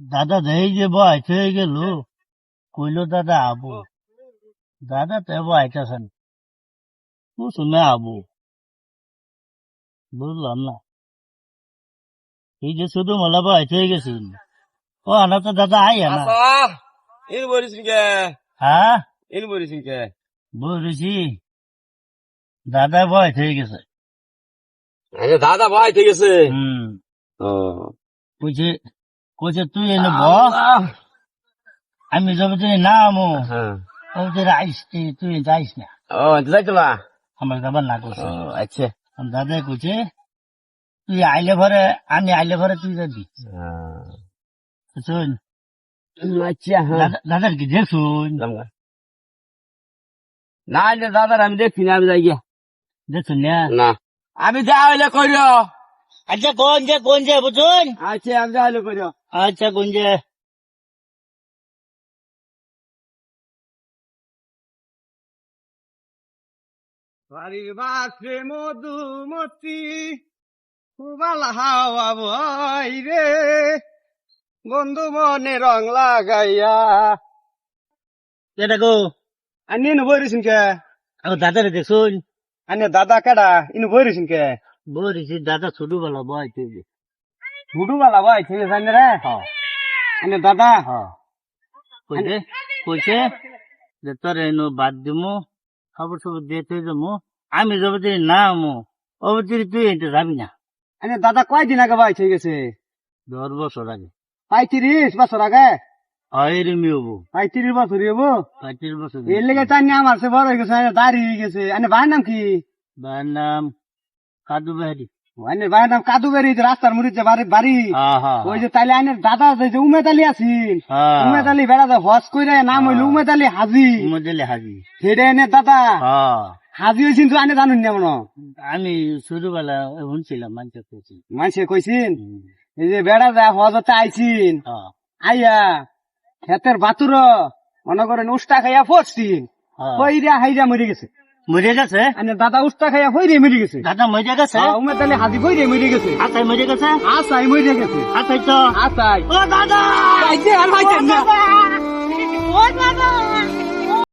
দাদা দেই যে বয়স হয়ে গেল। কইলো দাদা আবু। দাদা তে তো বয়টাছেন শুনে আবু। বুঝলাম না। এই যে শুধু মোলা বয়স হয়ে গেছিল ও আনা তো দাদা আই আনা। ইন বলিস কে? হ্যাঁ? ইন বলিস কে? বলেছি দাদা বয়স হয়ে গেছে। দাদা ভাই ঠিক আছে হুম। ও। কইছে কইছে তুই এনে ব আমি যবে তুই না আমো হ্যাঁ। ও তুই আইস তুই- যাইস না। ও যাইতো না? আমার আবার না করছে। আচ্ছা। দাদা কইছে তুই আইলে পরে আমি আইলে পরে তুই যাবি। শুন আচ্ছা হ্যাঁ। দাদা- দাদার কি দেখুন না দাদার আমি দেখছি না আমি যাই গিয়া। দেখুন না? আমি যা হইলে করিও আচ্ছা কোন যে বুঝুন আচ্ছা আমি যা হইলে করিও আচ্ছা যে বাড়ির বাসে মধুমতি খুবাল হাওয়া বই রে বন্ধু মনে রং লাগাইয়া এটা গো আনি ইনু বইরিসিন কে আমার দাদারে দেখুন আনি দাদা কেডা ইনু বইরিসিন কে বলেছি দাদা ছোটবেলা বয়স হয়ে গেছে হুডু বালা ঠিক আছে আনি রে আনি দাদা হ্যাঁ কইছে কইছে যে তোর এনো বাদ দিমু খবর সবর দিয়ে তুই যাব আমি যাব তুই না আমো অবধি তুই এটা যাবি না। আনি দাদা কয়দিন আগে ভাই ঠিক আছে দশ বছর আগে। পঁয়ত্রিশ বছর আগে? এরমি হব পঁয়ত্রিশ বছর হব পঁয়ত্রিশ বছর। এর লেগে চান আমার সে বড় হয়ে গেছে দাঁড়ি হয়ে গেছে ভাইয়ের নাম কি? ভাইয়ের নাম কাদু বাহারি আনি ভাইয়ের নাম কাদু বেরি রাস্তার মুড়ি যে বাড়ি বাড়ি হ্যাঁ হ্যাঁ ওই যে তাইলে আইনের দাদা যে উমেদ আলী আছিল হ্যাঁ। উমেদ আলী বেড়া কইরা নাম হইল উমেদ আলী হাজি। মজলে হাজি। সেটা এনে দাদা। হ্যাঁ। হাজি হয়েছিল তো আনে জানুন না মনে আমি ছোটবেলা শুনছিলাম মানুষ কইছি মানুষে কইছিন? এই যে বেড়া যা হজতে আইছিন হ্যাঁ। আইয়া ক্ষেতের বাতুর মনে করেন উষ্টা খাইয়া ফসছিন হ্যাঁ। কইরা হাইরা মরে গেছে। মরে গেছে? আনে দাদা উস্তা খাইয়া হইরে মরে গেছে। দাদা মরে গেছে? হ্যাঁ, তাহলে হাজি হইরে মরে গেছে। আসাই মরে গেছে? আসাই মরে গেছে। আসাই তো? আসাই। ও দাদা! আর ভাইছেন না। ও দাদা!